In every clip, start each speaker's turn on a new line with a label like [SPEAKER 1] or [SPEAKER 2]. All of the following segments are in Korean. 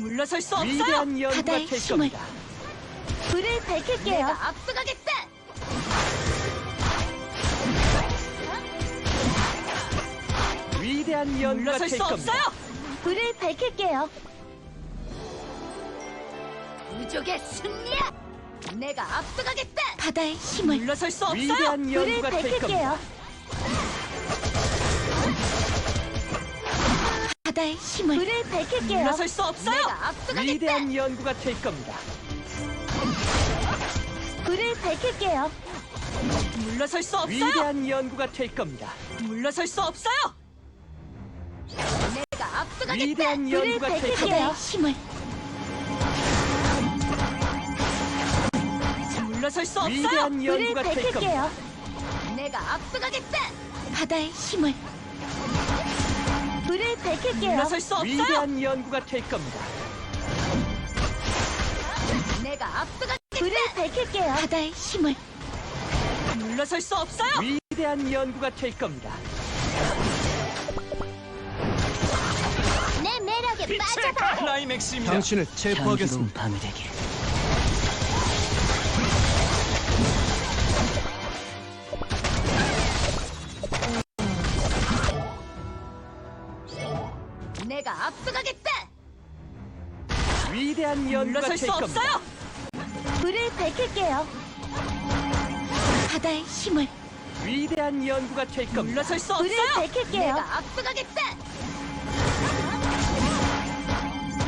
[SPEAKER 1] 물러설 수 없어요.
[SPEAKER 2] 위대한 연구가
[SPEAKER 3] 바다의
[SPEAKER 2] 될
[SPEAKER 3] 힘을.
[SPEAKER 2] 겁니다.
[SPEAKER 3] 불을 밝힐게요.
[SPEAKER 1] 내가 앞서가겠다.
[SPEAKER 2] 위대한 연구가
[SPEAKER 1] 물러설
[SPEAKER 2] 될
[SPEAKER 1] 수
[SPEAKER 2] 겁니다.
[SPEAKER 1] 없어요.
[SPEAKER 3] 불을 밝힐게요.
[SPEAKER 1] 부족의 승리야. 내가 앞서가겠다.
[SPEAKER 3] 바다의 힘을
[SPEAKER 1] 물러설 수 없어요.
[SPEAKER 2] 위대한
[SPEAKER 3] 불을
[SPEAKER 2] 연구가 될 겁니다.
[SPEAKER 3] 밝힐게요. 바다의 힘을 불을 밝힐게요.
[SPEAKER 1] 물러설 수 없어요. 내가 앞서가겠다.
[SPEAKER 2] 위대한 연구가 될 겁니다.
[SPEAKER 3] 불을 밝힐게요.
[SPEAKER 1] 물러설 수 없어요.
[SPEAKER 2] 위대한 연구가 될 겁니다.
[SPEAKER 1] 물러설 수 없어요. 내가 앞서가겠다.
[SPEAKER 2] 위대한
[SPEAKER 3] 불을
[SPEAKER 2] 연구가 될
[SPEAKER 3] 밝힐게요.
[SPEAKER 2] 겁니다.
[SPEAKER 3] 힘을
[SPEAKER 1] 물러설 수 없어요.
[SPEAKER 2] 위대한
[SPEAKER 3] 불을
[SPEAKER 2] 연구가 될 겁니다.
[SPEAKER 3] 밝힐게요.
[SPEAKER 1] 내가 앞서가겠다.
[SPEAKER 3] 바다의 힘을 밝힐게요.
[SPEAKER 1] 물러설 수 없어요.
[SPEAKER 2] 위대한 연구가 될 겁니다.
[SPEAKER 1] 내가 앞서가겠다.
[SPEAKER 3] 불을 밝힐게요. 바다의 힘을
[SPEAKER 1] 물러설 수 없어요.
[SPEAKER 2] 위대한 연구가 될 겁니다.
[SPEAKER 3] 내 매력에 빠져봐.
[SPEAKER 4] 클라이맥스입니다.
[SPEAKER 2] 당신을
[SPEAKER 4] 제포하겠습니다.
[SPEAKER 2] 밤이 되길.
[SPEAKER 1] 내가 앞서가겠다.
[SPEAKER 2] 위대한 연구가
[SPEAKER 1] 물러설
[SPEAKER 2] 될
[SPEAKER 1] 수
[SPEAKER 2] 겁니다.
[SPEAKER 1] 없어요.
[SPEAKER 3] 불을 밝힐게요. 바다의 힘을
[SPEAKER 2] 위대한 연구가 될 겁니다.
[SPEAKER 1] 물러설 수
[SPEAKER 3] 불을
[SPEAKER 1] 없어요.
[SPEAKER 3] 밝힐게요.
[SPEAKER 1] 내가 앞서가겠다.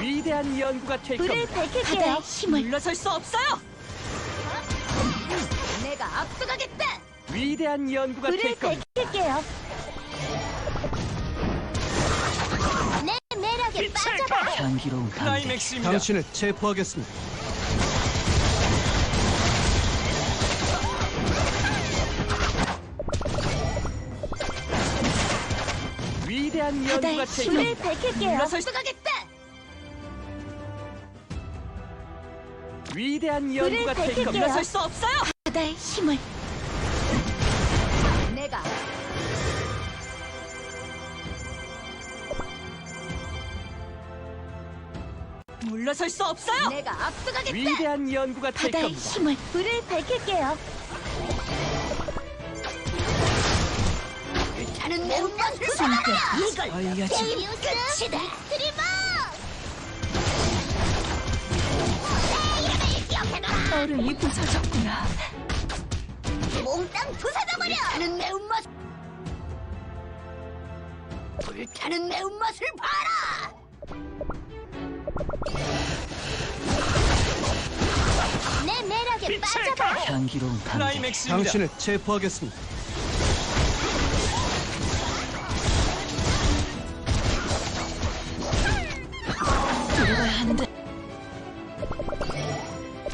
[SPEAKER 2] 위대한 연구가 될
[SPEAKER 3] 불을
[SPEAKER 2] 겁니다.
[SPEAKER 3] 밝힐게요. 바다의 힘을
[SPEAKER 1] 물러설 수 없어요. 내가 앞서가겠다.
[SPEAKER 2] 위대한 연구가
[SPEAKER 3] 불을
[SPEAKER 2] 될 겁니다.
[SPEAKER 3] 밝힐게요. 빠져봐.
[SPEAKER 2] 향기로운
[SPEAKER 4] 클라이맥스입니다.
[SPEAKER 2] 당신을 체포하겠습니다. 위대한 연구가
[SPEAKER 3] 바다의 힘을. 밝힐게요.
[SPEAKER 1] 물러설 수 가겠다.
[SPEAKER 2] 위대한
[SPEAKER 3] 불을
[SPEAKER 2] 연구가 될
[SPEAKER 3] 밝힐게요.
[SPEAKER 2] 겁니다.
[SPEAKER 1] 물러설 수 없어요.
[SPEAKER 3] 바다의 힘을
[SPEAKER 1] 물러설 수 없어요. 내가 앞서가겠다.
[SPEAKER 2] 위대한 연구가 될
[SPEAKER 3] 바다의
[SPEAKER 2] 겁니다.
[SPEAKER 3] 힘을 불을 밝힐게요.
[SPEAKER 1] 나는 매운맛을
[SPEAKER 3] 손끝
[SPEAKER 1] 이걸
[SPEAKER 2] 알려주
[SPEAKER 1] 끝이다.
[SPEAKER 3] 드리버
[SPEAKER 1] 얼음이 부서졌구나.
[SPEAKER 3] 몽땅 부숴져버려.
[SPEAKER 1] 불타는 매운맛. 불타는 매운맛을 봐라.
[SPEAKER 3] 내 매력에 빠져봐.
[SPEAKER 2] 향기로운
[SPEAKER 4] 클라이맥스입니다.
[SPEAKER 2] 당신을 체포하겠습니다.
[SPEAKER 3] 들어가야 하는데.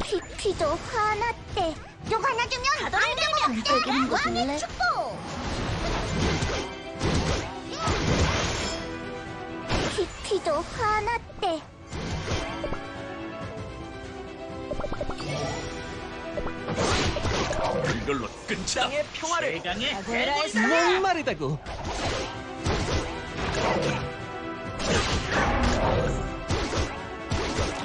[SPEAKER 3] 피피도 화났대. 또 화나주면 안 되면 왕의 축복. 피피도 화났대.
[SPEAKER 4] 이걸로 끝이다.
[SPEAKER 2] 땅의 평화를
[SPEAKER 4] 대강의
[SPEAKER 2] 목마르다고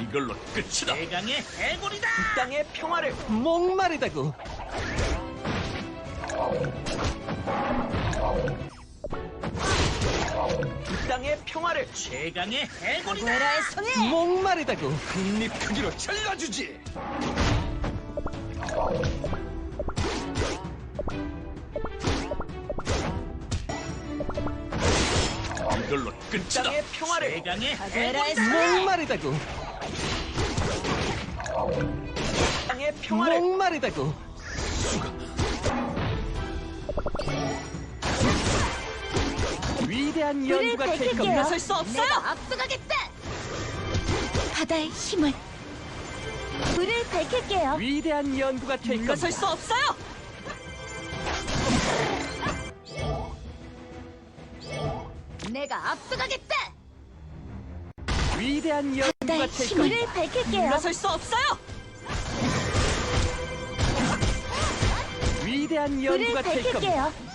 [SPEAKER 4] 이걸로 끝이다. 대강의 해골이다.
[SPEAKER 2] 땅의 평화를 목마르다고 이 땅의 평화를
[SPEAKER 4] 최강의 해골이다.
[SPEAKER 1] 외라의 손에
[SPEAKER 2] 목마르다고
[SPEAKER 4] 한입 크기로 잘라주지. 이걸로 끝이다.
[SPEAKER 2] 땅의 평화를
[SPEAKER 4] 최강의 해골이다.
[SPEAKER 1] 손에
[SPEAKER 2] 목마르다고 땅의 평화를 목마르다고 위대한
[SPEAKER 3] 불을
[SPEAKER 2] 연구가 될. 겁니다.
[SPEAKER 1] 물러설 수 없어요. 내가 앞서가겠다.
[SPEAKER 3] 바다의 힘을 불을 밝힐게요.
[SPEAKER 2] 위대한 연구가 될 겁니다.
[SPEAKER 1] 수 없어요. 내가 앞서가겠다.
[SPEAKER 2] 위대한 연구가
[SPEAKER 3] 바다의
[SPEAKER 2] 될
[SPEAKER 3] 힘을
[SPEAKER 2] 겁니다.
[SPEAKER 3] 밝힐게요.
[SPEAKER 1] 물러설 수 없어요.
[SPEAKER 2] 위대한
[SPEAKER 3] 불을
[SPEAKER 2] 연구가 될 겁니다.
[SPEAKER 3] 밝힐게요.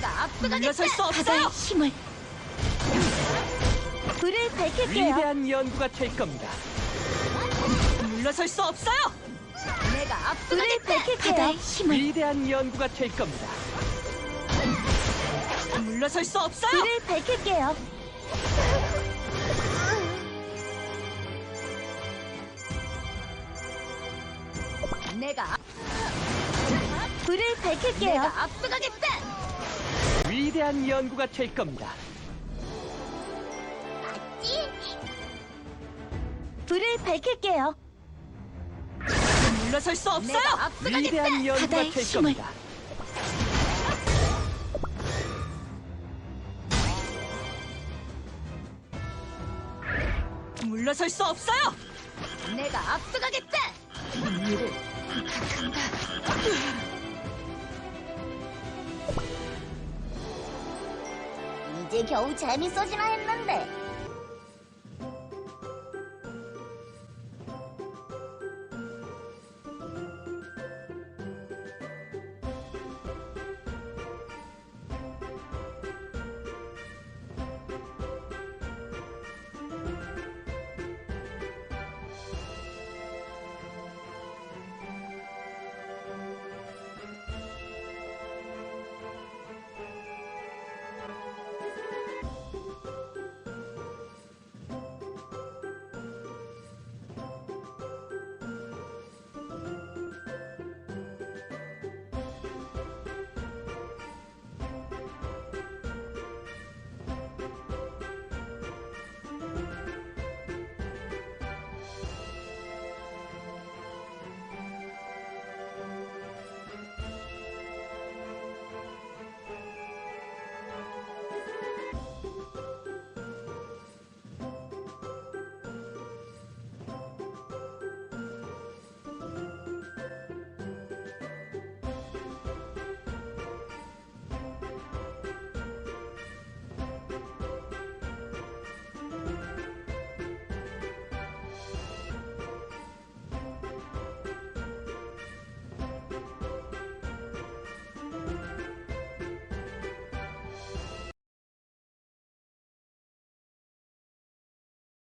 [SPEAKER 1] 내가 앞서가겠다. 물러설 수
[SPEAKER 3] 바다의
[SPEAKER 1] 없어요.
[SPEAKER 3] 힘을
[SPEAKER 1] 불을 밝힐게요.
[SPEAKER 5] 위대한 연구가 될 겁니다.
[SPEAKER 3] 물러설 수 없어요. 내가
[SPEAKER 1] 불을. 밝힐게요. 바다의 힘을
[SPEAKER 5] 위대한 연구가 될 겁니다.
[SPEAKER 3] 물러설 수 없어요.
[SPEAKER 1] 불을 밝힐게요.
[SPEAKER 3] 내가
[SPEAKER 1] 불을 밝힐게요.
[SPEAKER 3] 내가 압도하겠다.
[SPEAKER 5] 위대한 연구가 될 겁니다.
[SPEAKER 1] 불을 밝힐게요.
[SPEAKER 3] 물러설 수 없어요. 내가.
[SPEAKER 5] 위대한 연구가
[SPEAKER 1] 바다의
[SPEAKER 5] 될
[SPEAKER 1] 힘을.
[SPEAKER 5] 겁니다.
[SPEAKER 3] 물러설 수 없어요. 내가 압도하겠다.
[SPEAKER 1] 이제 겨우 재밌어지나 했는데